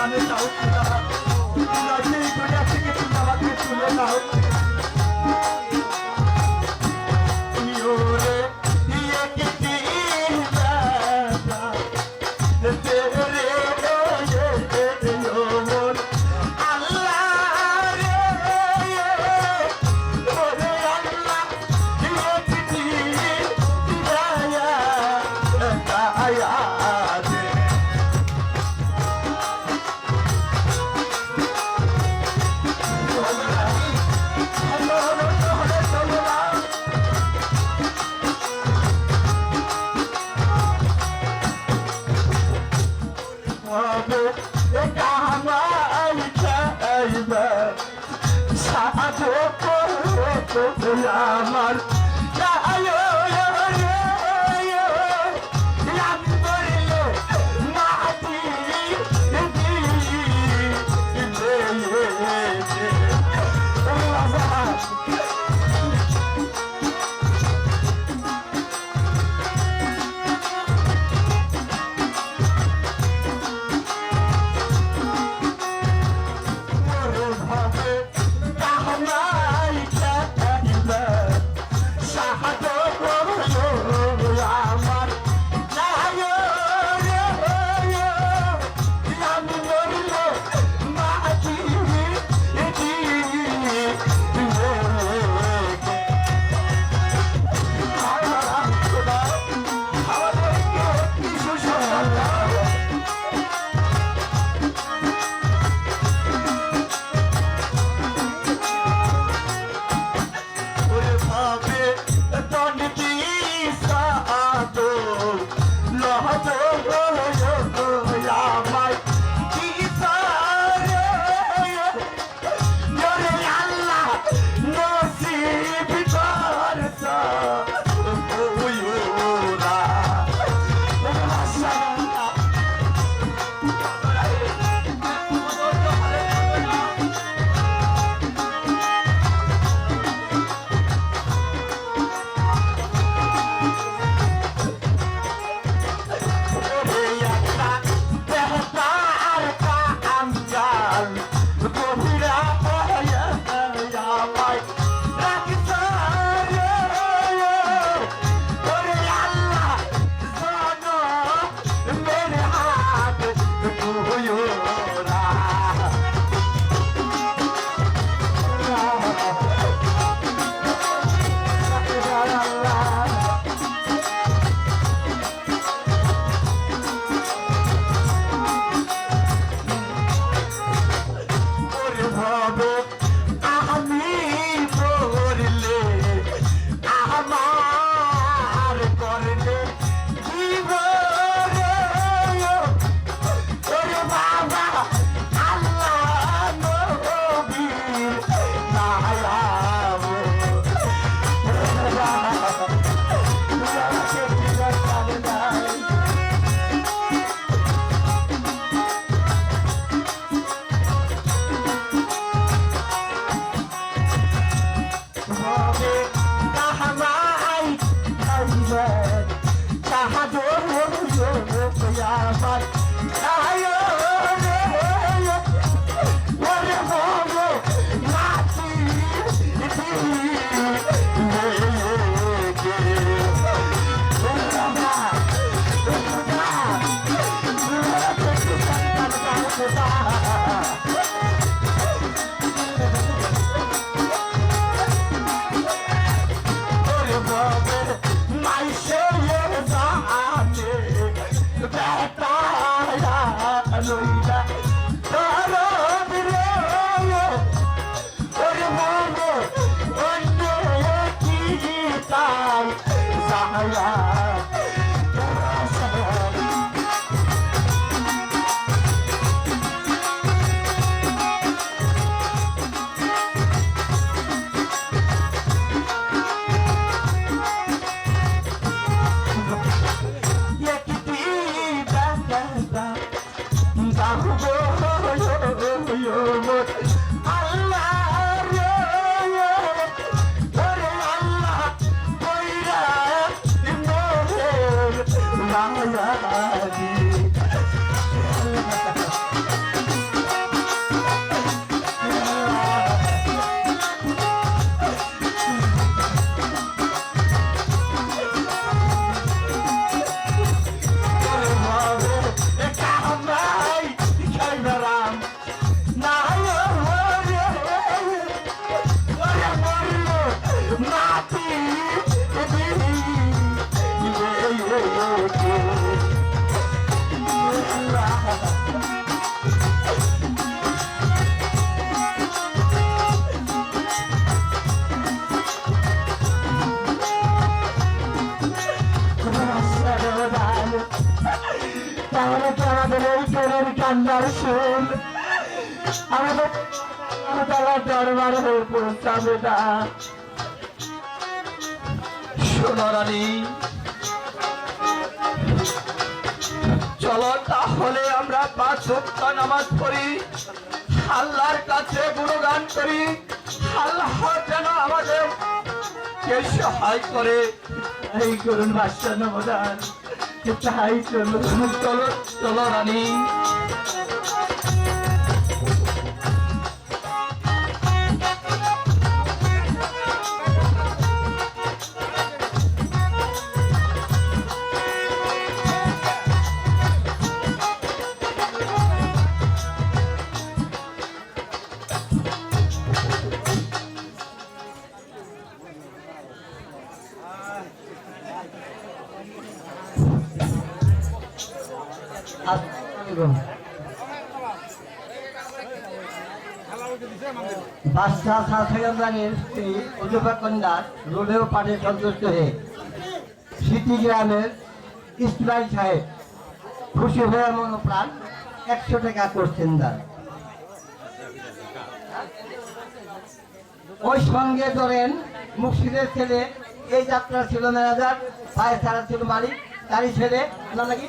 咱们都知道。Bye. জায়া আমাদের এই কান্নার সুর আমাদের দরবার হয়ে চলো তাহলে আমরা পাঁচ ওয়াক্ত নামাজ পড়ি আল্লাহর কাছে গুণগান করি আল্লাহ যেন আমাদের কে সহায় করে এই করুন বাদশাহ নবদান চলো চলো চলো রানী। বাদশাহ শাসকের স্ত্রী কন্যা রোডেও সন্তুষ্ট হয়ে সিটি গ্রামের ইসমাইল সাহেব, খুশি হয়ে মনোপ্রাণ একশো টাকা করছেন ওই সঙ্গে ধরেন মুর্শিদের ছেলে, এই যাত্রা ছিল ম্যানেজার ভাই ছাড়া ছিল মালিক, তারই ছেলে নাকি